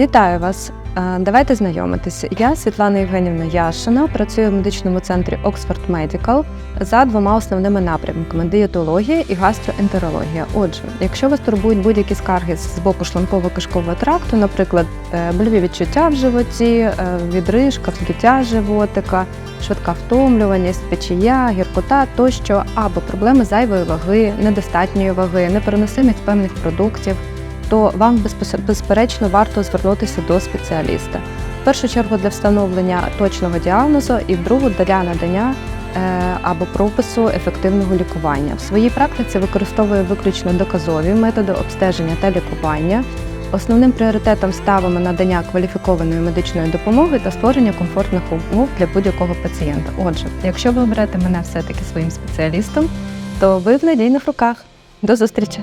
Вітаю вас. Давайте знайомитися. Я Світлана Євгенівна Яшина, працюю в медичному центрі Oxford Medical за двома основними напрямками дієтологія і гастроентерологія. Отже, якщо вас турбують будь-які скарги з боку шлунково-кишкового тракту, наприклад, е, больові відчуття в животі, е, відрижка, вздуття животика, швидка втомлюваність, печія, гіркота тощо, або проблеми зайвої ваги, недостатньої ваги, непереносимість певних продуктів, то вам безперечно варто звернутися до спеціаліста. В першу чергу для встановлення точного діагнозу і в другу для надання е, або пропису ефективного лікування. В своїй практиці використовую виключно доказові методи обстеження та лікування. Основним пріоритетом ставимо надання кваліфікованої медичної допомоги та створення комфортних умов для будь-якого пацієнта. Отже, якщо ви оберете мене все-таки своїм спеціалістом, то ви в надійних руках. До зустрічі!